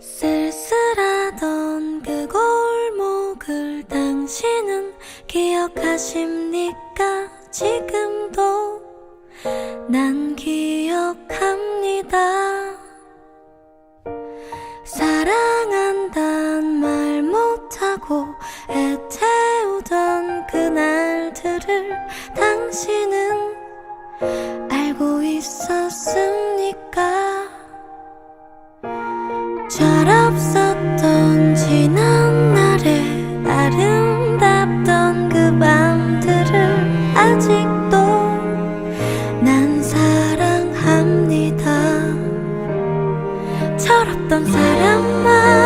쓸쓸하던 그 골목을 당신은 기억하십니까? 지금도 난 기억합니다. 사랑한단 말 못하고 애태우던 그날들을 당신은 알고 있었 철없었던 지난 날의 아름답던 그 밤들을 아직도 난 사랑합니다. 철없던 사람아